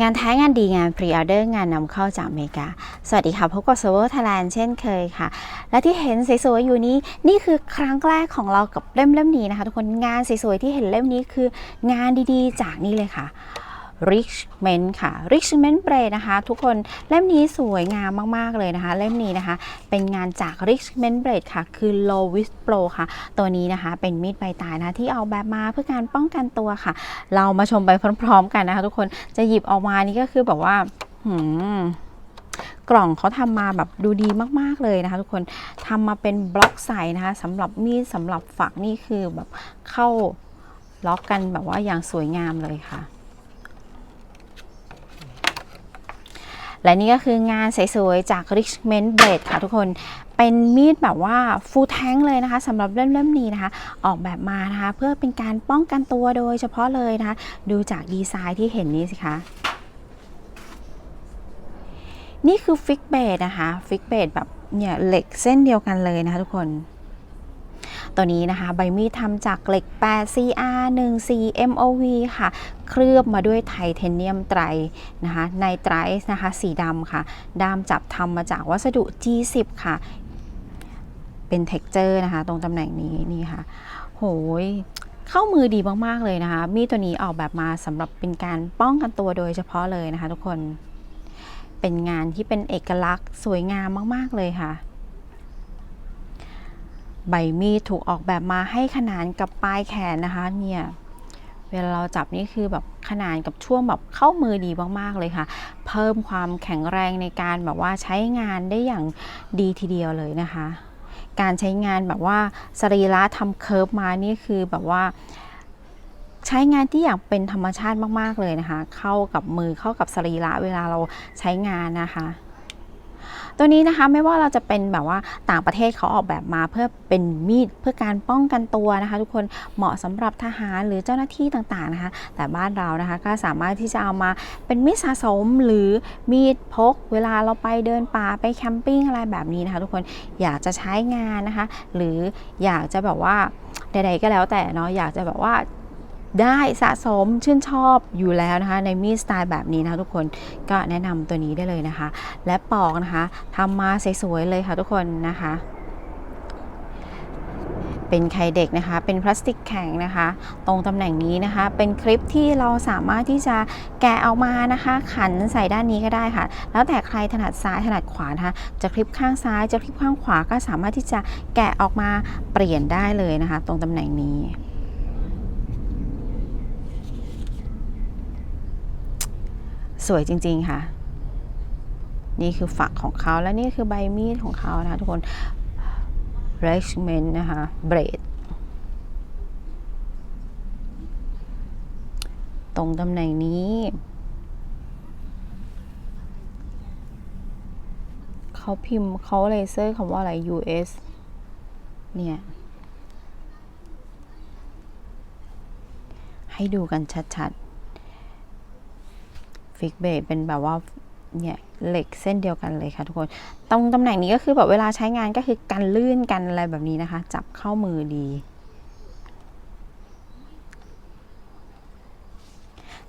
งานท้ายงานดีงานพรีออเดอร์งานนำเข้าจากอเมริกา สวัสดีค่ะ พบกับ s e r v e r Thailand เช่นเคยค่ะ และที่เห็นสวยๆอยู่นี้ นี่คือครั้งแรกของเรากับเล่มเล่มนี้นะคะ ทุกคนงานสวยๆที่เห็นเล่มนี้คืองานดีๆ จากนี่เลยค่ะ Richmond ค่ะ Richmond Braid นะคะ ทุกคนเล่มนี้สวยงามมาก ๆ เลยนะคะ เล่มนี้นะคะ เป็นงานจาก Richmond Braid ค่ะ คือ Lovis Pro ค่ะ ตัวนี้นะคะเป็นมีดใบตายนะ ที่ออกแบบมาเพื่อการป้องกันตัวค่ะ เรามาชมไปพร้อม ๆ กันนะคะ ทุกคนจะหยิบออกมานี่ก็คือแบบว่าหืมกล่องเขาทำมาแบบดูดีมาก ๆ เลยนะคะ ทุกคนทำมาเป็นบล็อกใสนะคะสำหรับมีดสำหรับฝักนี่คือแบบเข้าล็อกกันแบบว่าอย่างสวยงามเลยค่ะ และนี่ก็คืองานสวยๆจาก Richmond Blade ค่ะทุกคนเป็นมีดแบบว่า full tank เลยนะคะสำหรับเล่มๆนี้นะคะ ออกแบบมานะคะเพื่อเป็นการป้องกันตัวโดยเฉพาะเลยนะคะ ดูจากดีไซน์ที่เห็นนี้สิคะนี่คือฟิกเบดนะคะฟิกเบดแบบเนี่ยเหล็กเส้นเดียวกันเลยนะคะทุกคน ตัวนี้นะคะ ใบมีดทำจากเหล็ก8 CR 1 4 MOV ค่ะ เคลือบมาด้วยไทเทเนียมไตรนะคะในไตรนะคะ สีดำค่ะด้ามจับทำมาจากวัสดุ G10 ค่ะ เป็นเท็กเจอร์นะคะ ตรงตำแหน่งนี้นี่ค่ะ โหยเข้ามือดีมาก ๆ เลยนะคะ มีดตัวนี้ออกแบบมาสำหรับเป็นการป้องกันตัวโดยเฉพาะเลยนะคะ ทุกคนเป็นงานที่เป็นเอกลักษณ์สวยงามมาก ๆ เลยค่ะ ใบมีดถูกออกแบบมาให้ขนานกับปลายแขนนะคะเนี่ยเวลาเราจับนี่คือแบบขนานกับช่วงแบบเข้ามือดีมากๆเลยค่ะ เพิ่มความแข็งแรงในการแบบว่าใช้งานได้อย่างดีทีเดียวเลยนะคะ การใช้งานแบบว่าสรีระทำเคิร์ฟมานี่คือแบบว่า ใช้งานที่อย่างเป็นธรรมชาติมากๆเลยนะคะ เข้ากับมือเข้ากับสรีระเวลาเราใช้งานนะคะ ตัวนี้นะคะไม่ว่าเราจะเป็นแบบว่าต่างประเทศเขาออกแบบมาเพื่อเป็นมีดเพื่อการป้องกันตัวนะคะ ทุกคนเหมาะสำหรับทหารหรือเจ้าหน้าที่ต่างๆนะคะ แต่บ้านเรานะคะก็สามารถที่จะเอามาเป็นมีดสะสมหรือมีดพก เวลาเราไปเดินป่าไปแคมปิ้งอะไรแบบนี้นะคะ ทุกคนอยากจะใช้งานนะคะ หรืออยากจะแบบว่าใดๆก็แล้วแต่เนาะอยากจะแบบว่า ได้สะสมชื่นชอบอยู่แล้วนะคะ ในมีดสไตล์แบบนี้นะคะทุกคนก็แนะนำตัวนี้ได้เลยนะคะ และปอกนะคะทำมาสวยๆเลยค่ะทุกคนนะคะเป็นไข่เด็กนะคะ เป็นพลาสติกแข็งนะคะ ตรงตำแหน่งนี้นะคะ เป็นคลิปที่เราสามารถที่จะแกะออกมานะคะ ขันใส่ด้านนี้ก็ได้ค่ะ แล้วแต่ใครถนัดซ้ายถนัดขวานะคะ จะคลิปข้างซ้าย จะคลิปข้างขวาก็สามารถที่จะแกะออกมาเปลี่ยนได้เลยนะคะ ตรงตำแหน่งนี้ สวยจริง ๆ ค่ะ นี่คือฝักของเขาและนี่คือใบมีดของเขานะคะทุกคน r e c h m e n t นะคะเบรดตรงตำแหน่งนี้เขาพิมพ์เขาเลเซอร์คำว่าอะไร US เนี่ย ให้ดูกันชัด ๆ ฟิกเบรเป็นแบบว่าเนี่ยเหล็กเส้นเดียวกันเลยค่ะทุกคน ตรงตำแหน่งนี้ก็คือแบบเวลาใช้งานก็คือกันลื่นกันอะไรแบบนี้นะคะ จับเข้ามือดี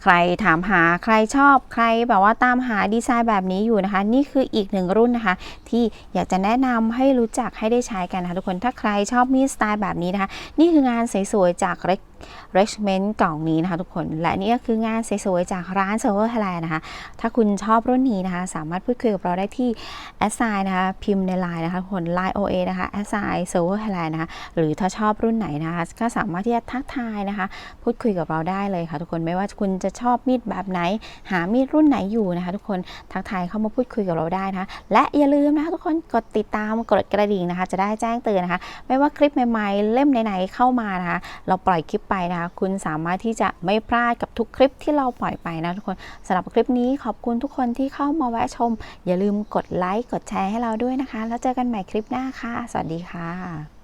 ใครถามหาใครชอบใครแบบว่าตามหาดีไซน์แบบนี้อยู่นะคะ นี่คืออีกหนึ่งรุ่นนะคะ ที่อยากจะแนะนำให้รู้จักให้ได้ใช้กันนะคะทุกคนถ้าใครชอบมีดสไตล์แบบนี้นะคะ นี่คืองานสวยๆจาก r e c h m e n t กล่องนี้นะคะทุกคน และนี่ก็คืองานสวยๆจากร้าน s e r v e r Thailand นะคะ ถ้าคุณชอบรุ่นนี้นะคะ สามารถพูดคุยกับเราได้ที่ a s s i นะคะพิมพ์ใน Line นะคะทุกคน Line OA นะคะ a s s i s e r v e r Thailand นะคะ หรือถ้าชอบรุ่นไหนนะคะ ก็สามารถที่จะทักทายนะคะ พูดคุยกับเราได้เลยค่ะทุกคนไม่ว่าคุณจะจะชอบมีดแบบไหน หามีดรุ่นไหนอยู่นะคะ ทุกคนทักทายเข้ามาพูดคุยกับเราได้นะคะ และอย่าลืมนะคะทุกคนกดติดตามกดกระดิ่งนะคะ จะได้แจ้งเตือนนะคะ ไม่ว่าคลิปใหม่ๆ เล่มไหนๆเข้ามานะคะ เราปล่อยคลิปไปนะคะ คุณสามารถที่จะไม่พลาดกับทุกคลิปที่เราปล่อยไปนะทุกคนสำหรับคลิปนี้ขอบคุณทุกคนที่เข้ามาแวะชม อย่าลืมกดไลค์กดแชร์ให้เราด้วยนะคะ แล้วเจอกันใหม่คลิปหน้าค่ะ สวัสดีค่ะ